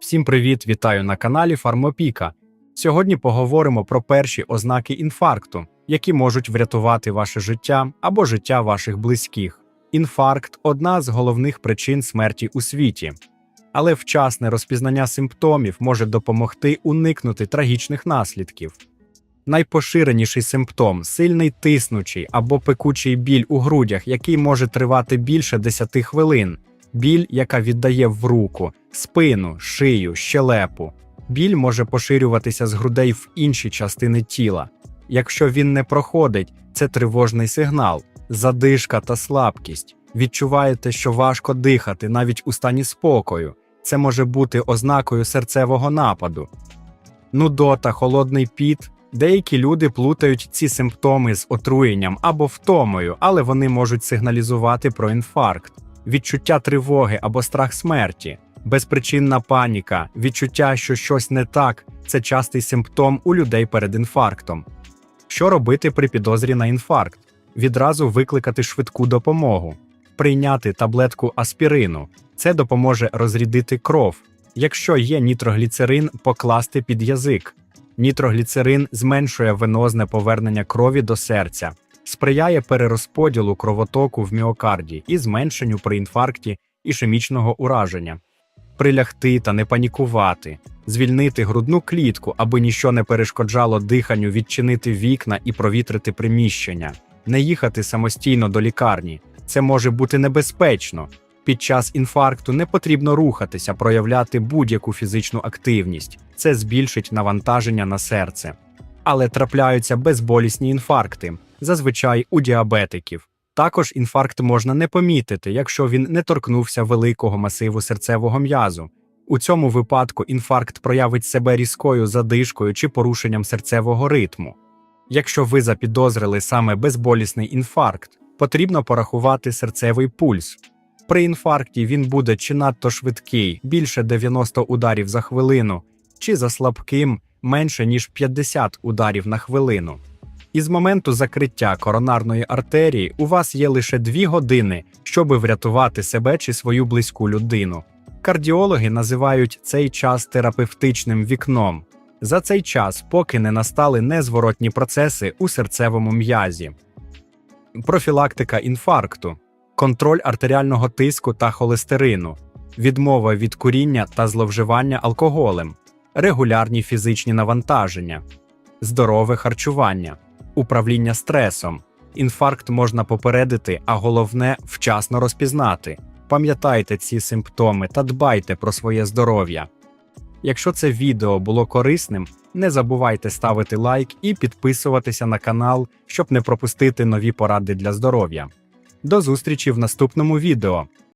Всім привіт, вітаю на каналі Фармопіка. Сьогодні поговоримо про перші ознаки інфаркту, які можуть врятувати ваше життя або життя ваших близьких. Інфаркт одна з головних причин смерті у світі. Але вчасне розпізнання симптомів може допомогти уникнути трагічних наслідків. Найпоширеніший симптом сильний тиснучий або пекучий біль у грудях, який може тривати більше 10 хвилин, біль, яка віддає в руку, спину, шию, щелепу. Біль може поширюватися з грудей в інші частини тіла. Якщо він не проходить, це тривожний сигнал, задишка та слабкість. Відчуваєте, що важко дихати навіть у стані спокою. Це може бути ознакою серцевого нападу. Нудота, холодний піт. Деякі люди плутають ці симптоми з отруєнням або втомою, але вони можуть сигналізувати про інфаркт, відчуття тривоги або страх смерті, безпричинна паніка, відчуття, що щось не так це частий симптом у людей перед інфарктом. Що робити при підозрі на інфаркт? Відразу викликати швидку допомогу, прийняти таблетку аспірину. Це допоможе розрідити кров. Якщо є нітрогліцерин, покласти під язик. Нітрогліцерин зменшує венозне повернення крові до серця, сприяє перерозподілу кровотоку в міокарді і зменшенню при інфаркті ішемічного ураження. Прилягти та не панікувати, звільнити грудну клітку, аби ніщо не перешкоджало диханню, відчинити вікна і провітрити приміщення, не їхати самостійно до лікарні. Це може бути небезпечно. Під час інфаркту не потрібно рухатися, проявляти будь-яку фізичну активність. Це збільшить навантаження на серце. Але трапляються безболісні інфаркти, зазвичай у діабетиків. Також інфаркт можна не помітити, якщо він не торкнувся великого масиву серцевого м'язу. У цьому випадку інфаркт проявить себе різкою задишкою чи порушенням серцевого ритму. Якщо ви запідозрили саме безболісний інфаркт, потрібно порахувати серцевий пульс. При інфаркті він буде чи надто швидкий, більше 90 ударів за хвилину, чи за слабким менше ніж 50 ударів на хвилину. Із моменту закриття коронарної артерії у вас є лише 2 години, щоби врятувати себе чи свою близьку людину. Кардіологи називають цей час терапевтичним вікном. За цей час, поки не настали незворотні процеси у серцевому м'язі. Профілактика інфаркту, контроль артеріального тиску та холестерину, відмова від куріння та зловживання алкоголем, регулярні фізичні навантаження, здорове харчування, управління стресом. Інфаркт можна попередити, а головне вчасно розпізнати. Пам'ятайте ці симптоми та дбайте про своє здоров'я. Якщо це відео було корисним, не забувайте ставити лайк і підписуватися на канал, щоб не пропустити нові поради для здоров'я. До зустрічі в наступному відео.